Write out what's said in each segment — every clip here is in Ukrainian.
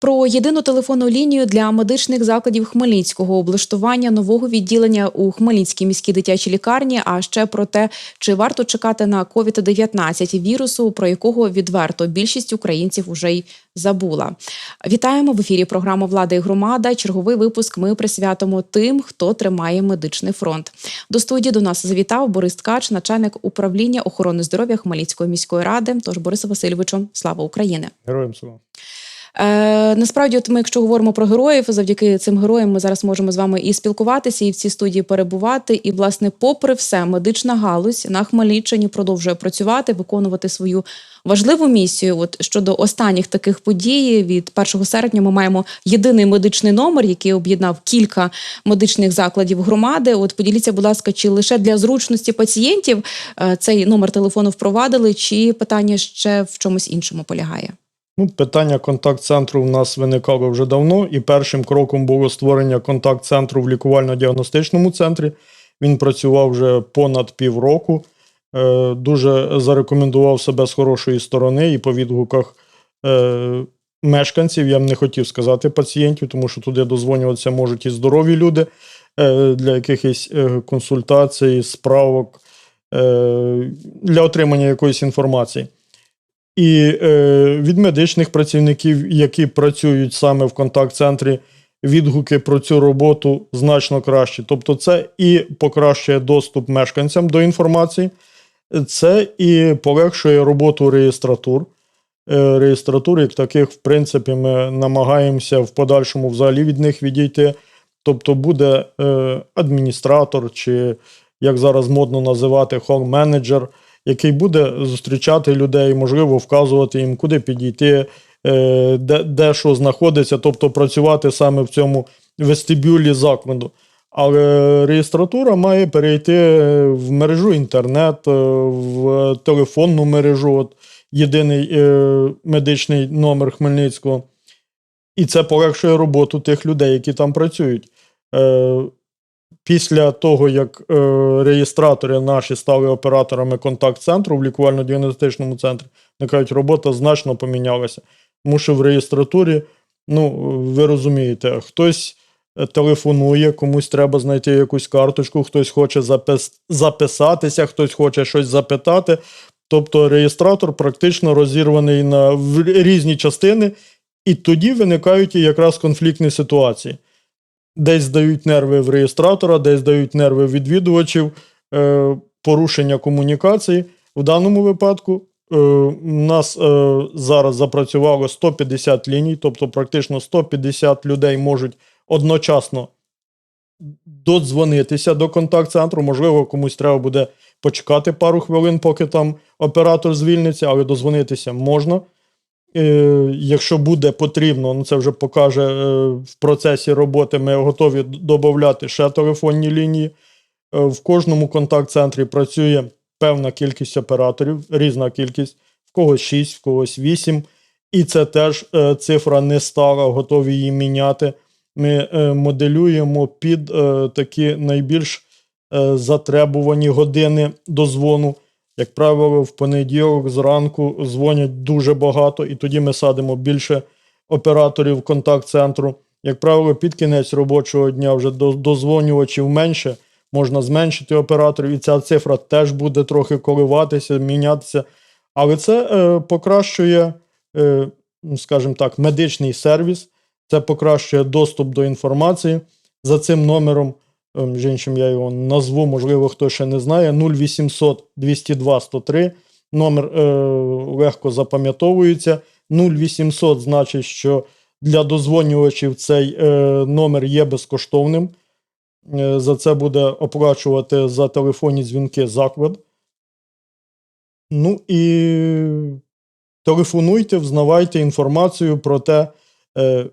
Про єдину телефонну лінію для медичних закладів Хмельницького, облаштування нового відділення у Хмельницькій міській дитячій лікарні, а ще про те, чи варто чекати на COVID-19 вірусу, про якого відверто більшість українців уже й забула. Вітаємо в ефірі. Програма Влада і громада. Черговий випуск ми присвятимо тим, хто тримає медичний фронт. До студії до нас завітав Борис Ткач, начальник управління охорони здоров'я Хмельницької міської ради. Тож Борисе Васильовичу, слава Україні! Героям слава. Е, насправді, от ми, якщо говоримо про героїв, завдяки цим героям ми зараз можемо з вами і спілкуватися, і в цій студії перебувати. І, власне, попри все, медична галузь на Хмельниччині продовжує працювати, виконувати свою важливу місію. От щодо останніх таких подій, від 1 серпня ми маємо єдиний медичний номер, який об'єднав кілька медичних закладів громади. От поділіться, будь ласка, чи лише для зручності пацієнтів е, цей номер телефону впровадили, чи питання ще в чомусь іншому полягає? Ну, питання контакт-центру в нас виникало вже давно, і першим кроком було створення контакт-центру в лікувально-діагностичному центрі. Він працював вже понад півроку. Е, Дуже зарекомендував себе з хорошої сторони і по відгуках е, мешканців. Я б не хотів сказати пацієнтів, тому що туди дозвонюватися можуть і здорові люди е, для якихось е, консультацій, справок, для отримання якоїсь інформації. І е, від медичних працівників, які працюють саме в контакт-центрі, відгуки про цю роботу значно кращі. Тобто, це і покращує доступ мешканцям до інформації, це і полегшує роботу реєстратур. Е, реєстратур, як таких, в принципі, ми намагаємося в подальшому взагалі від них відійти. Тобто буде е, адміністратор, чи як зараз модно називати, хол-менеджер, який буде зустрічати людей, можливо, вказувати їм, куди підійти, е, де, де що знаходиться, тобто працювати саме в цьому вестибюлі закладу. Але реєстратура має перейти в мережу інтернет, е, в телефонну мережу, от єдиний е, медичний номер Хмельницького. І це полегшує роботу тих людей, які там працюють. Після того, як е, реєстратори наші стали операторами контакт-центру в лікувально-діагностичному центрі, вони кажуть, робота значно помінялася. Тому що в реєстратурі, ну, ви розумієте, хтось е, телефонує, комусь треба знайти якусь карточку, хтось хоче запис... записатися, хтось хоче щось запитати. Тобто реєстратор практично розірваний на в різні частини, і тоді виникають якраз конфліктні ситуації. Десь здають нерви в реєстратора, десь здають нерви відвідувачів, е, порушення комунікації. В даному випадку е, у нас е, зараз запрацювало 150 ліній, тобто практично 150 людей можуть одночасно додзвонитися до контакт-центру. Можливо, комусь треба буде почекати пару хвилин, поки там оператор звільниться, але дозвонитися можна. Якщо буде потрібно, ну це вже покаже е, в процесі роботи. Ми готові додати ще телефонні лінії. Е, В кожному контакт-центрі працює певна кількість операторів, різна кількість, в когось 6, в когось 8. І це теж е, цифра не стала, готові її міняти. Ми моделюємо під такі найбільш затребувані години дозвону. Як правило, в понеділок зранку дзвонять дуже багато, і тоді ми садимо більше операторів контакт-центру. Як правило, під кінець робочого дня вже до- дозвонювачів менше, можна зменшити операторів, і ця цифра теж буде трохи коливатися, мінятися. Але це е, покращує, е, ну, скажімо так, медичний сервіс, це покращує доступ до інформації. За цим номером між іншим, я його назву, можливо, хто ще не знає. 0800 202 103. Номер е, легко запам'ятовується. 0800 значить, що для дозвонювачів цей е, номер є безкоштовним. Е, за це буде оплачувати за телефонні дзвінки заклад. Ну і телефонуйте, взнавайте інформацію про те, е,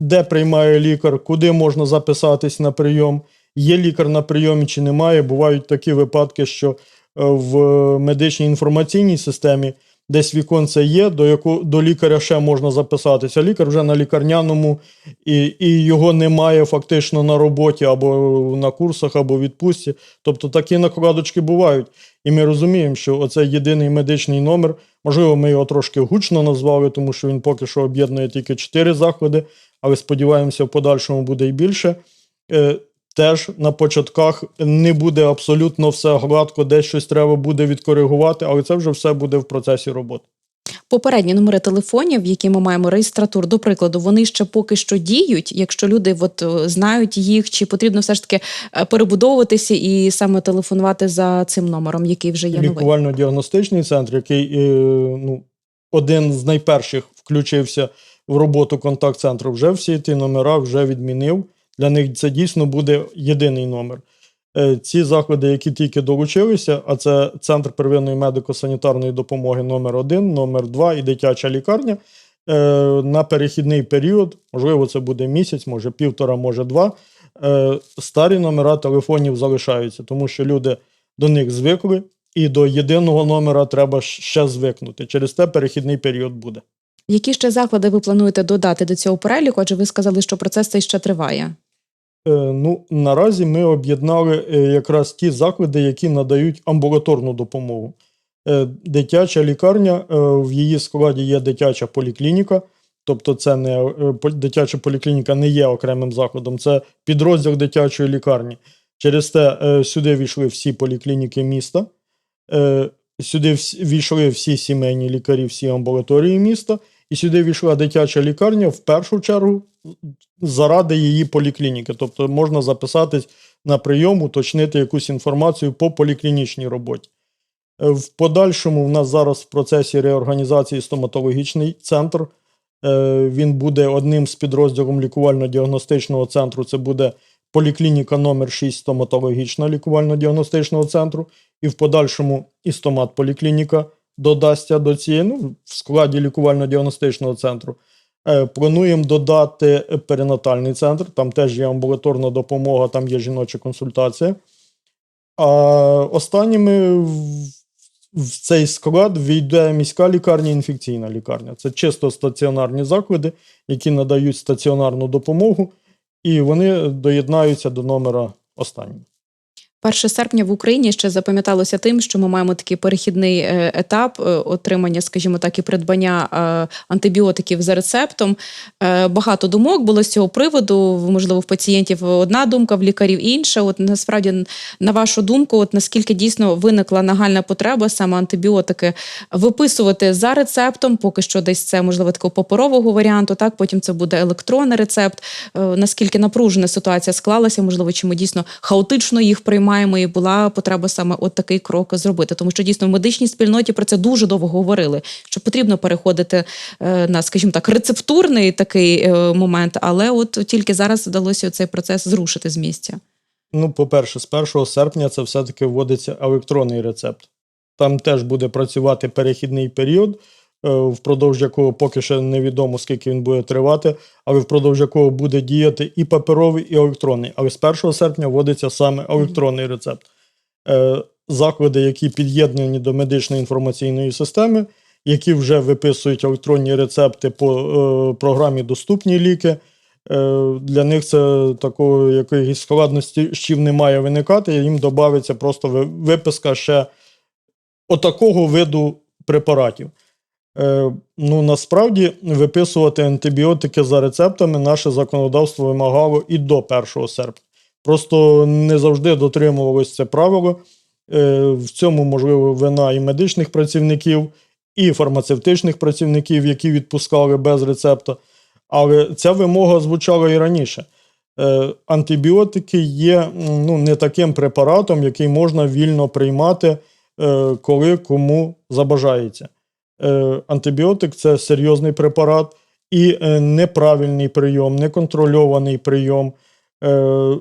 де приймає лікар, куди можна записатись на прийом, є лікар на прийомі чи немає. Бувають такі випадки, що е, в медичній інформаційній системі десь віконце є, до, яку, до лікаря ще можна записатися. Лікар вже на лікарняному і, і його немає фактично на роботі або на курсах, або в відпустці. Тобто такі накладочки бувають. І ми розуміємо, що оцей єдиний медичний номер, можливо, ми його трошки гучно назвали, тому що він поки що об'єднує тільки чотири заклади, але сподіваємося, в подальшому буде і більше. Е, Теж на початках не буде абсолютно все гладко, десь щось треба буде відкоригувати, але це вже все буде в процесі роботи. Попередні номери телефонів, які ми маємо реєстратур, до прикладу, вони ще поки що діють. Якщо люди от, е, знають їх, чи потрібно все ж таки е, перебудовуватися і саме телефонувати за цим номером, який вже є новий. Лікувально-діагностичний центр, який ну, один з найперших включився в роботу контакт-центру, вже всі ті номера вже відмінив. Для них це дійсно буде єдиний номер. Е, Ці заклади, які тільки долучилися, а це Центр первинної медико-санітарної допомоги номер 1 номер 2 і дитяча лікарня. е, На перехідний період, можливо, це буде місяць, може півтора, може два. е, Старі номера телефонів залишаються, тому що люди до них звикли, і до єдиного номера треба ще звикнути. Через те перехідний період буде. Які ще заклади ви плануєте додати до цього переліку? Адже ви сказали, що процес цей ще триває. Е, Ну, наразі ми об'єднали е, якраз ті заклади, які надають амбулаторну допомогу. Е, Дитяча лікарня, в її складі є дитяча поліклініка, тобто це не дитяча поліклініка не є окремим закладом, це підрозділ дитячої лікарні. Через те сюди війшли всі поліклініки міста, сюди війшли всі сімейні лікарі, всі амбулаторії міста, і сюди війшла дитяча лікарня в першу чергу заради її поліклініки. Тобто можна записатись на прийом, уточнити якусь інформацію по поліклінічній роботі. Е, В подальшому в нас зараз в процесі реорганізації стоматологічний центр. Е, Він буде одним з підрозділом лікувально-діагностичного центру. Це буде поліклініка номер 6 стоматологічна лікувально-діагностичного центру. І в подальшому і стомат-поліклініка додасться до цієї ну, в складі лікувально-діагностичного центру. Е, Плануємо додати перинатальний центр, там теж є амбулаторна допомога, там є жіноча консультація. А останніми в, цей склад війде міська лікарня, інфекційна лікарня. Це чисто стаціонарні заклади, які надають стаціонарну допомогу, і вони доєднаються до номера останнього. 1 серпня в Україні ще запам'яталося тим, що ми маємо такий перехідний е, етап е, отримання, скажімо так, і придбання е, антибіотиків за рецептом. Багато думок було з цього приводу. Можливо, в пацієнтів одна думка, в лікарів інша. От насправді, на вашу думку, от наскільки дійсно виникла нагальна потреба саме антибіотики виписувати за рецептом, поки що десь це можливо такого паперового варіанту. Так, потім це буде електронний рецепт. Наскільки напружена ситуація склалася, можливо, чи ми дійсно хаотично їх приймаємо, і була потреба саме от такий крок зробити. Тому що дійсно в медичній спільноті про це дуже довго говорили, що потрібно переходити е, на, скажімо так, рецептурний такий е, момент, але от тільки зараз вдалося цей процес зрушити з місця. Ну, по-перше, з 1 серпня це все-таки вводиться електронний рецепт. Там теж буде працювати перехідний період, впродовж якого поки ще невідомо, скільки він буде тривати, але впродовж якого буде діяти і паперовий, і електронний. Але з 1 серпня вводиться саме електронний рецепт. Е, Заклади, які під'єднані до медичної інформаційної системи, які вже виписують електронні рецепти по е, програмі Доступні ліки. Е, Для них це такої якоїсь складності не має виникати, їм додається просто виписка ще отакого виду препаратів. Е, Ну, насправді, виписувати антибіотики за рецептами наше законодавство вимагало і до 1 серпня. Просто не завжди дотримувалось це правило. Е, В цьому, можливо, вина і медичних працівників, і фармацевтичних працівників, які відпускали без рецепта. Але ця вимога звучала і раніше. Е, Антибіотики є ну, не таким препаратом, який можна вільно приймати, коли кому забажається. Е, Антибіотик це серйозний препарат і е, неправильний прийом, неконтрольований прийом, е,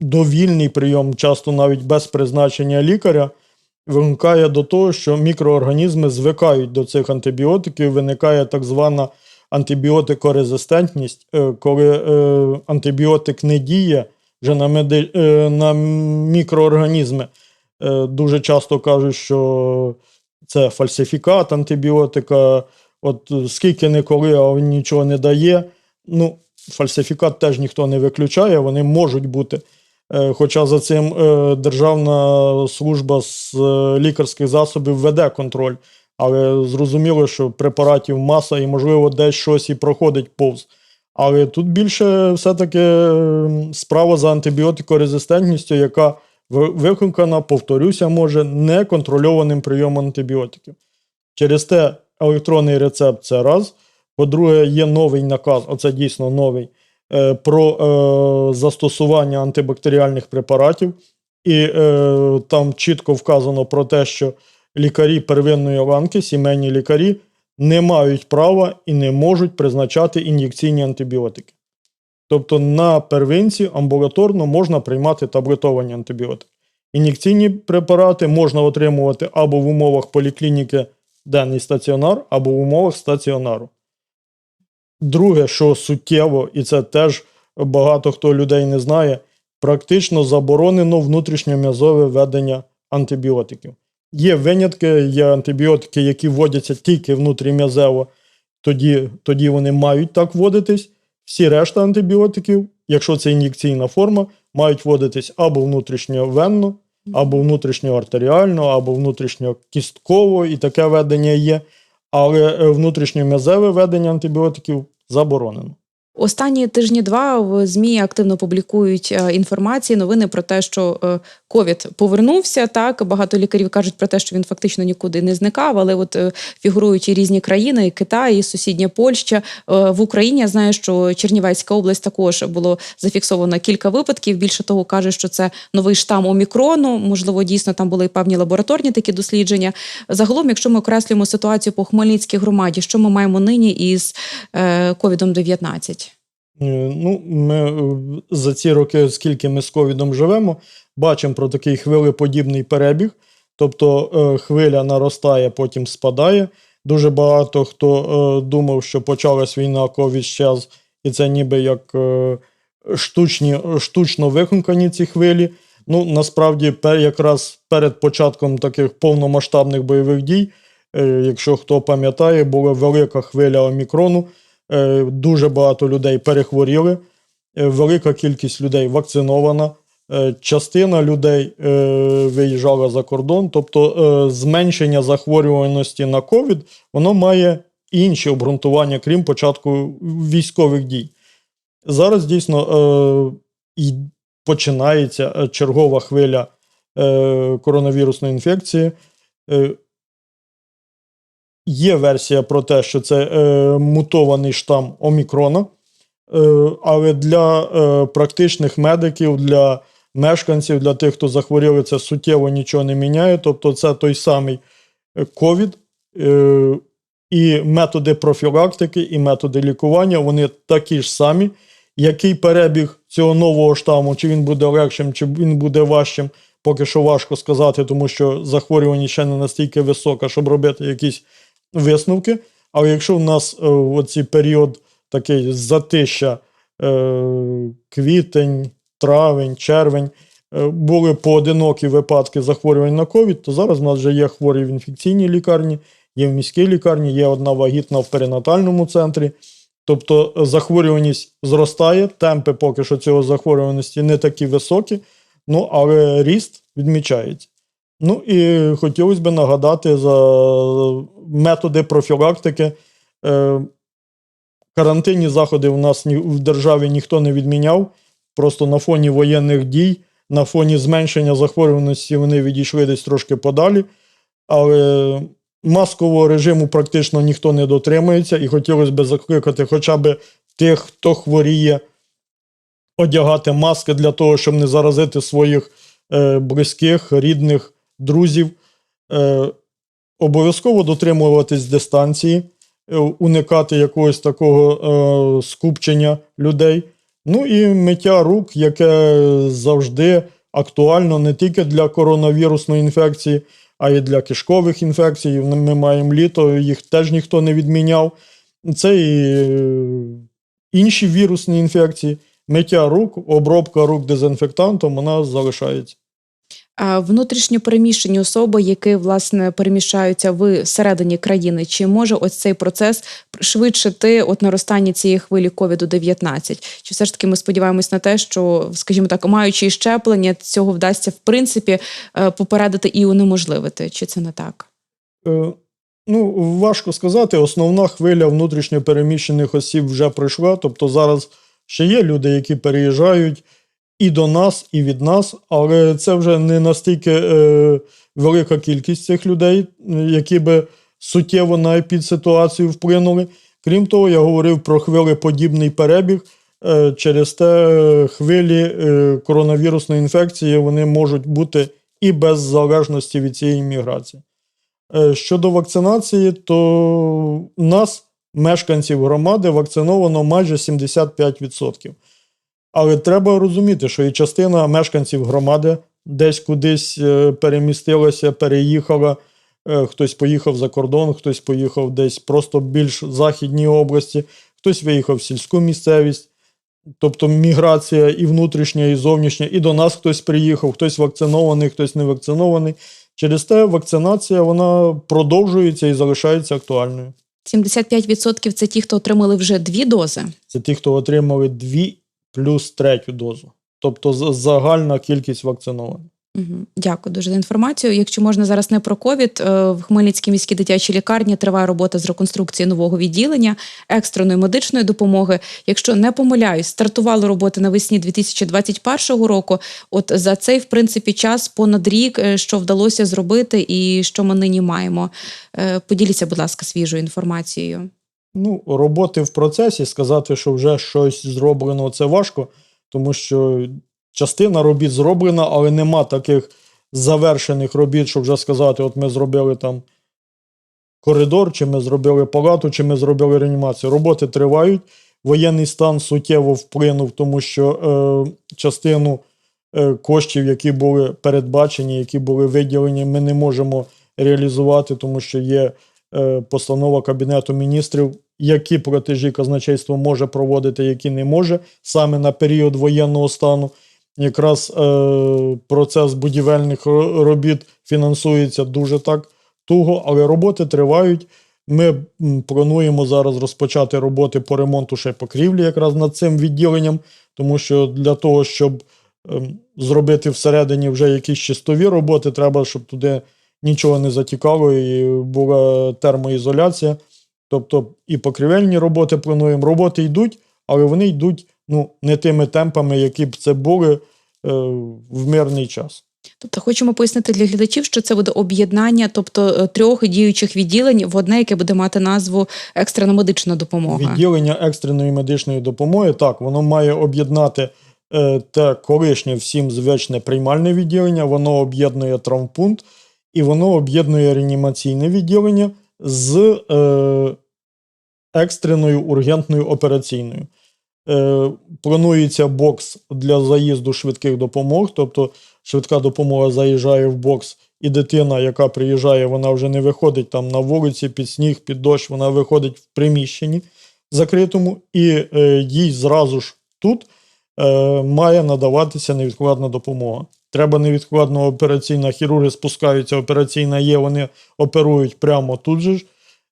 довільний прийом, часто навіть без призначення лікаря, виникає до того, що мікроорганізми звикають до цих антибіотиків, виникає так звана антибіотикорезистентність, коли антибіотик не діє вже на, меди, на мікроорганізми. Дуже часто кажуть, що це фальсифікат антибіотика. От е, скільки не коли, а він нічого не дає. Ну, фальсифікат теж ніхто не виключає, вони можуть бути. Е, Хоча за цим е, Державна служба з лікарських засобів веде контроль. Але зрозуміло, що препаратів маса і, можливо, десь щось і проходить повз. Але тут більше все-таки справа за антибіотикорезистентністю, яка викликана, повторюся, може, неконтрольованим прийомом антибіотиків. Через те електронний рецепт це раз. По-друге, є новий наказ, оце дійсно новий, е, про е, застосування антибактеріальних препаратів. І е, там чітко вказано про те, що лікарі первинної ланки, сімейні лікарі, не мають права і не можуть призначати ін'єкційні антибіотики. Тобто на первинці амбулаторно можна приймати таблетовані антибіотики. Ін'єкційні препарати можна отримувати або в умовах поліклініки денний стаціонар, або в умовах стаціонару. Друге, що суттєво, і це теж багато хто людей не знає, практично заборонено внутрішньом'язове введення антибіотиків. Є винятки, є антибіотики, які вводяться тільки внутрім'язево, тоді, тоді вони мають так вводитись. Всі решта антибіотиків, якщо це ін'єкційна форма, мають вводитись або внутрішньовенно, або внутрішньоартеріально, або внутрішньокістково, і таке ведення є. Але е, внутрішньом'язеве ведення антибіотиків заборонено. Останні тижні два в змі активно публікують е, інформації, новини про те, що е, ковід повернувся. Так багато лікарів кажуть про те, що він фактично нікуди не зникав, але от е, фігурують і різні країни, і Китай, і сусідня Польща. В Україні я знаю, що Чернівецька область також було зафіксовано кілька випадків. Більше того, каже, що це новий штам омікрону. Можливо, дійсно там були певні лабораторні такі дослідження. Загалом, якщо ми окреслюємо ситуацію по Хмельницькій громаді, що ми маємо нині із ковідом 19 Е, Ну, ми е, за ці роки, скільки ми з ковідом живемо, бачимо про такий хвилеподібний перебіг. Тобто е, хвиля наростає, потім спадає. Дуже багато хто е, думав, що почалась війна, ковід щез, і це ніби як е, штучні, штучно вихункані ці хвилі. Ну, насправді, якраз перед початком таких повномасштабних бойових дій, е, якщо хто пам'ятає, була велика хвиля омікрону. Е, Дуже багато людей перехворіли, е, велика кількість людей вакцинована, е, частина людей виїжджала за кордон. Тобто зменшення захворюваності на ковід воно має інші обґрунтування, крім початку військових дій. Зараз дійсно і починається чергова хвиля коронавірусної інфекції. Е, Є версія про те, що це е, мутований штам Омікрона, е, але для е, практичних медиків, для мешканців, для тих, хто захворіли, це суттєво нічого не міняє. Тобто, це той самий ковід, е, і методи профілактики, і методи лікування вони такі ж самі. Який перебіг цього нового штаму, чи він буде легшим, чи він буде важчим, поки що важко сказати, тому що захворюваність ще не настільки висока, щоб робити якісь висновки. Але якщо в нас е, оцей період такий затища, е, квітень, травень, червень, е, були поодинокі випадки захворювань на ковід, то зараз в нас вже є хворі в інфекційній лікарні, є в міській лікарні, є одна вагітна в перинатальному центрі. Тобто захворюваність зростає, темпи поки що цього захворюваності не такі високі, ну але ріст відмічається. Ну і хотілося б нагадати за методи профілактики. Е, Карантинні заходи у нас в державі ніхто не відміняв. Просто на фоні воєнних дій, на фоні зменшення захворюваності вони відійшли десь трошки подалі. Але маскового режиму практично ніхто не дотримується, і хотілося б закликати хоча б тих, хто хворіє, одягати маски для того, щоб не заразити своїх е, близьких, рідних, друзів. Е, обов'язково дотримуватись дистанції, е, уникати якогось такого е, скупчення людей. Ну і миття рук, яке завжди актуально не тільки для коронавірусної інфекції, а й для кишкових інфекцій. Ми маємо літо, їх теж ніхто не відміняв. Це і е, інші вірусні інфекції. Миття рук, обробка рук дезінфектантом, вона залишається. Внутрішньо переміщені особи, які власне переміщаються всередині країни, чи може ось цей процес пришвидшити от наростання цієї хвилі covid 19 Чи все ж таки ми сподіваємось на те, що, скажімо так, маючи щеплення, цього вдасться в принципі е, попередити і унеможливити? Чи це не так? Е, Ну, важко сказати. Основна хвиля внутрішньо переміщених осіб вже пройшла. Тобто зараз ще є люди, які переїжджають і до нас, і від нас, але це вже не настільки е, велика кількість цих людей, які би суттєво на епідситуацію вплинули. Крім того, я говорив про хвилеподібний перебіг. Е, через те е, хвилі е, коронавірусної інфекції вони можуть бути і без залежності від цієї міграції. Е, Щодо вакцинації, то нас, мешканців громади, вакциновано майже 75%. Але треба розуміти, що і частина мешканців громади десь кудись е, перемістилася, переїхала. Е, Хтось поїхав за кордон, хтось поїхав десь просто більш західній області, хтось виїхав в сільську місцевість. Тобто міграція і внутрішня, і зовнішня, і до нас хтось приїхав, хтось вакцинований, хтось не вакцинований. Через те вакцинація вона продовжується і залишається актуальною. 75% – це ті, хто отримали вже дві дози. Це ті, хто отримали дві плюс третю дозу. Тобто загальна кількість вакцинованих. Дякую дуже за інформацію. Якщо можна зараз не про ковід, е, в Хмельницькій міській дитячій лікарні триває робота з реконструкції нового відділення екстреної медичної допомоги. Якщо не помиляюсь, стартували роботи навесні 2021 року. От за цей, в принципі, час понад рік, е, що вдалося зробити, і що ми нині маємо. Е, Поділіться, будь ласка, свіжою інформацією. Ну, роботи в процесі, сказати, що вже щось зроблено, це важко, тому що частина робіт зроблена, але нема таких завершених робіт, щоб вже сказати, от ми зробили там коридор, чи ми зробили палату, чи ми зробили реанімацію. Роботи тривають. Воєнний стан суттєво вплинув, тому що е, частину е, коштів, які були передбачені, які були виділені, ми не можемо реалізувати, тому що є е, постанова Кабінету міністрів, які платежі казначейство може проводити, які не може, саме на період воєнного стану. Якраз е, процес будівельних робіт фінансується дуже так туго, але роботи тривають. Ми плануємо зараз розпочати роботи по ремонту ще покрівлі якраз над цим відділенням, тому що для того, щоб ем, зробити всередині вже якісь чистові роботи, треба, щоб туди нічого не затікало і була термоізоляція. Тобто і покрівельні роботи плануємо. Роботи йдуть, але вони йдуть ну, не тими темпами, які б це були е, в мирний час. Тобто, хочемо пояснити для глядачів, що це буде об'єднання, тобто е, трьох діючих відділень в одне, яке буде мати назву екстрена медична допомога. Відділення екстреної медичної допомоги, так, воно має об'єднати е, те колишнє всім звичне приймальне відділення, воно об'єднує травмпункт і воно об'єднує реанімаційне відділення з е, екстреною ургентною операційною. Е, планується бокс для заїзду швидких допомог, тобто швидка допомога заїжджає в бокс, і дитина, яка приїжджає, вона вже не виходить там на вулиці під сніг, під дощ, вона виходить в приміщенні закритому, і е, їй зразу ж тут е, має надаватися невідкладна допомога. Треба невідкладно операційна, хірурги спускаються, операційна є, вони оперують прямо тут же ж.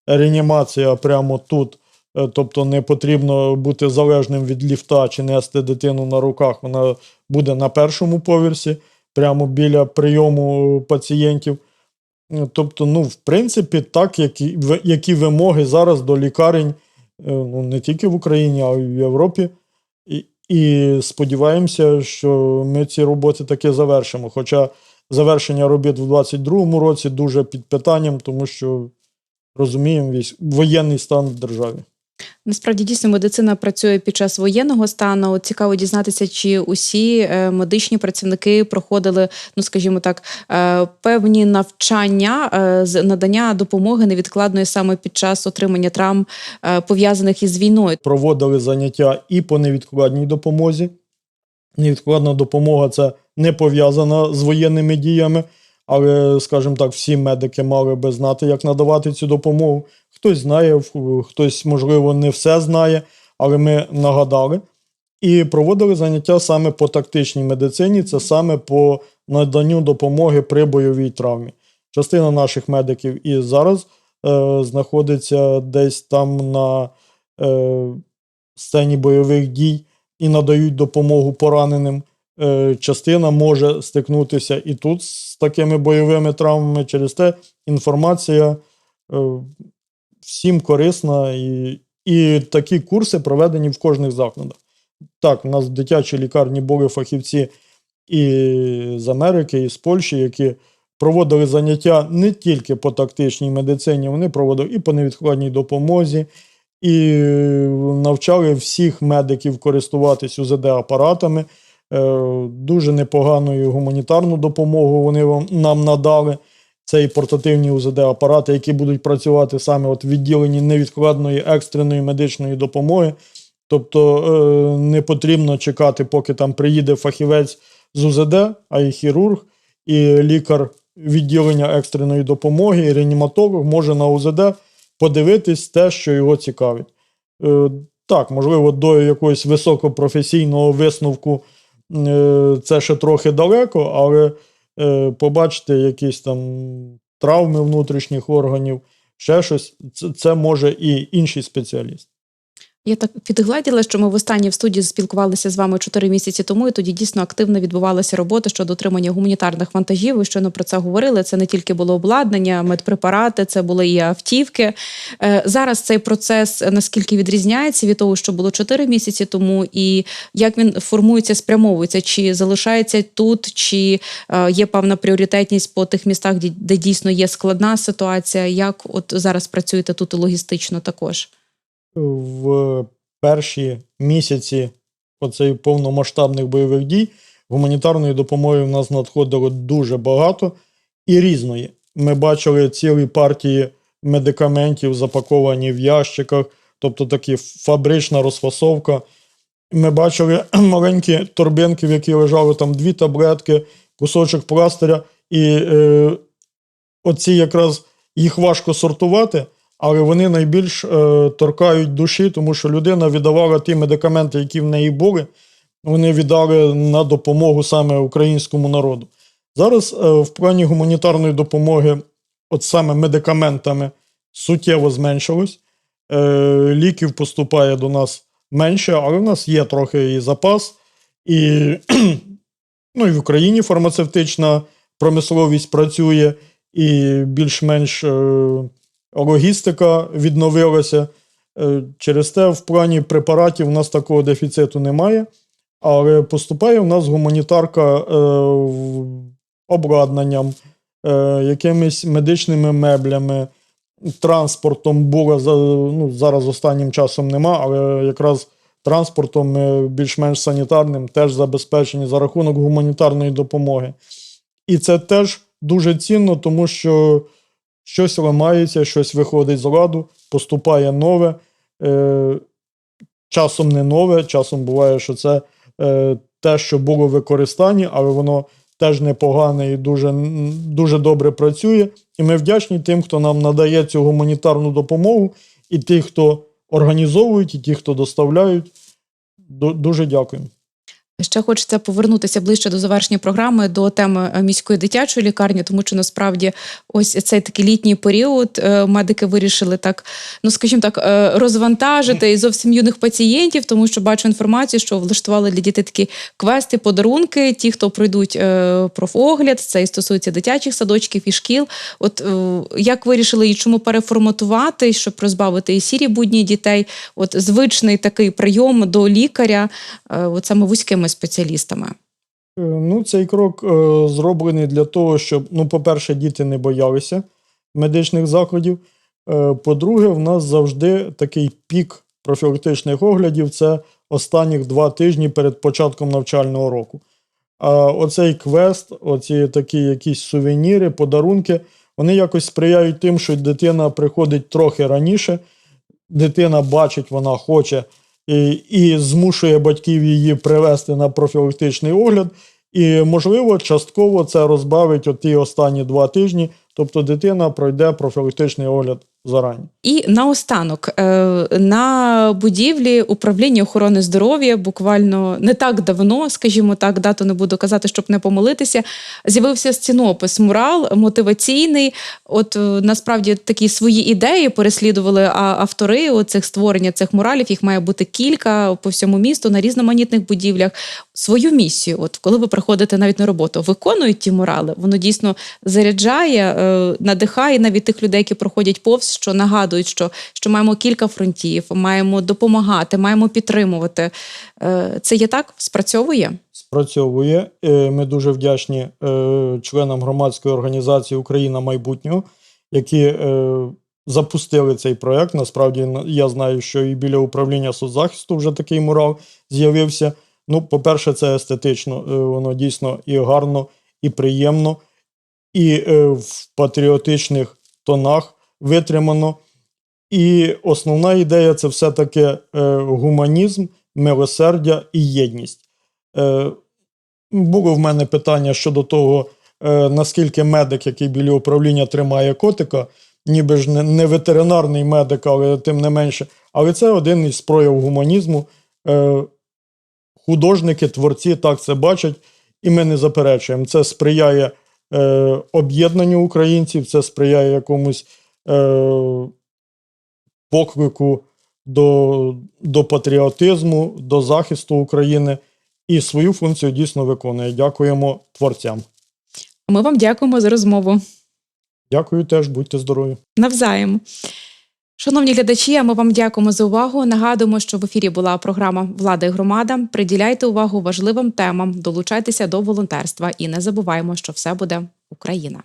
Реанімація прямо тут. Е, Тобто не потрібно бути залежним від ліфта чи нести дитину на руках. Вона буде на першому поверсі, прямо біля прийому пацієнтів. Е, Тобто, ну, в принципі, так, які, які вимоги зараз до лікарень, е, ну, не тільки в Україні, а й в Європі. І, і сподіваємося, що ми ці роботи таки завершимо. Хоча завершення робіт в 2022 році дуже під питанням, тому що розуміємо військ, воєнний стан в державі. Насправді дійсно медицина працює під час воєнного стану. Цікаво дізнатися, чи усі е, медичні працівники проходили, ну скажімо так, е, певні навчання е, з надання допомоги невідкладної саме під час отримання травм пов'язаних із війною. проводили заняття і по невідкладній допомозі. Невідкладна допомога це не пов'язана з воєнними діями, але, скажімо так, всі медики мали би знати, як надавати цю допомогу. Хтось знає, хтось, можливо, не все знає, але ми нагадали. І проводили заняття саме по тактичній медицині, це саме по наданню допомоги при бойовій травмі. Частина наших медиків і зараз е, знаходиться десь там на е, сцені бойових дій і надають допомогу пораненим. Е, частина може стикнутися і тут з такими бойовими травмами. Через те інформація е, всім корисна, і, і такі курси проведені в кожних закладах. Так, у нас в дитячій лікарні були фахівці і з Америки, і з Польщі, які проводили заняття не тільки по тактичній медицині, вони проводили і по невідкладній допомозі, і навчали всіх медиків користуватись УЗД-апаратами. Е, Дуже непогану гуманітарну допомогу вони нам надали. Це і портативні УЗД-апарати, які будуть працювати саме от в відділенні невідкладної екстреної медичної допомоги. Тобто е, не потрібно чекати, поки там приїде фахівець з УЗД, а й хірург, і лікар відділення екстреної допомоги, і реаніматолог може на УЗД подивитись те, що його цікавить. Е, так, можливо, до якогось високопрофесійного висновку це ще трохи далеко, але е, побачити якісь там травми внутрішніх органів, ще щось, це може і інший спеціаліст. Я так підгладіла, що ми востаннє в студії спілкувалися з вами чотири місяці тому, і тоді дійсно активно відбувалася робота щодо отримання гуманітарних вантажів. Ви щойно про це говорили. Це не тільки було обладнання, медпрепарати, це були і автівки. Е, Зараз цей процес наскільки відрізняється від того, що було чотири місяці тому, і як він формується, спрямовується, чи залишається тут, чи е, є певна пріоритетність по тих містах, де- дійсно є складна ситуація. Як от зараз працюєте тут логістично також? В перші місяці оцей повномасштабних бойових дій гуманітарної допомоги в нас надходило дуже багато і різної. Ми бачили цілі партії медикаментів, запаковані в ящиках, тобто такі фабрична розфасовка. Ми бачили маленькі торбинки, в які лежали там дві таблетки, кусочок пластиря, і е, оці якраз їх важко сортувати, але вони найбільш е, торкають душі, тому що людина віддавала ті медикаменти, які в неї були, вони віддали на допомогу саме українському народу. Зараз е, в плані гуманітарної допомоги, от саме медикаментами, суттєво зменшилось. Е, ліків поступає до нас менше, але в нас є трохи і запас, і, ну, і в Україні фармацевтична промисловість працює, і більш-менш е, логістика відновилася. Е, через те, в плані препаратів у нас такого дефіциту немає, але поступає в нас гуманітарка е, обладнанням, е, якимись медичними меблями, транспортом було ну, зараз останнім часом нема, але якраз транспортом е, більш-менш санітарним теж забезпечені за рахунок гуманітарної допомоги. І це теж дуже цінно, тому що щось ламається, щось виходить з ладу, поступає нове. Е, часом не нове, часом буває, що це е, те, що було в використанні, але воно теж непогане і дуже, дуже добре працює. І ми вдячні тим, хто нам надає цю гуманітарну допомогу, і ті, хто організовують, і ті, хто доставляють. Дуже дякую. Ще хочеться повернутися ближче до завершення програми до теми е, міської дитячої лікарні, тому що насправді ось цей такий літній період е, медики вирішили так, ну скажімо так, е, розвантажити і зовсім юних пацієнтів, тому що бачу інформацію, що влаштували для дітей такі квести, подарунки. Ті, хто пройдуть профогляд, це і стосується дитячих садочків і шкіл. От як вирішили і чому переформатувати, щоб розбавити і сірі будні дітей? От звичний такий прийом до лікаря, от саме вузькими спеціалістами. Е, Ну, цей крок е, зроблений для того, щоб, ну, по-перше, діти не боялися медичних закладів. Е, по-друге, в нас завжди такий пік профілактичних оглядів це останніх два тижні перед початком навчального року. А оцей квест, оці такі якісь сувеніри, подарунки, вони якось сприяють тим, що дитина приходить трохи раніше, дитина бачить, вона хоче і, змушує батьків її привести на профілактичний огляд. І, можливо, частково це розбавить оті ті останні два тижні. Тобто дитина пройде профілактичний огляд зарані. І наостанок е, на будівлі управління охорони здоров'я буквально не так давно, скажімо так, дату не буду казати, щоб не помилитися. З'явився стінопис мурал мотиваційний. От е, насправді такі свої ідеї переслідували автори оцих створення цих муралів. Їх має бути кілька по всьому місту на різноманітних будівлях. Свою місію, от коли ви приходите навіть на роботу, виконують ті мурали. Воно дійсно заряджає, е, надихає навіть тих людей, які проходять повз, що нагадують, що, що маємо кілька фронтів, маємо допомагати, маємо підтримувати. Е, Це є так? Спрацьовує? Спрацьовує. Е, Ми дуже вдячні е, членам громадської організації Україна майбутнього, які запустили цей проект. Насправді я знаю, що і біля управління соцзахисту вже такий мурал з'явився. Ну, по-перше, це естетично, воно дійсно і гарно, і приємно, і в патріотичних тонах витримано. І основна ідея це все-таки е, гуманізм, милосердя і єдність. Е, було в мене питання щодо того, е, наскільки медик, який біля управління тримає котика, ніби ж не, ветеринарний медик, але тим не менше. Але це один із прояв гуманізму. Художники, творці так це бачать, і ми не заперечуємо. Це сприяє об'єднанню українців, це сприяє якомусь поклику до, до патріотизму, до захисту України і свою функцію дійсно виконує. Дякуємо творцям. Ми вам дякуємо за розмову. Дякую теж, будьте здорові. Навзаєм. Шановні глядачі, а ми вам дякуємо за увагу. Нагадуємо, що в ефірі була програма Влада і громада. Приділяйте увагу важливим темам, долучайтеся до волонтерства і не забуваємо, що все буде Україна.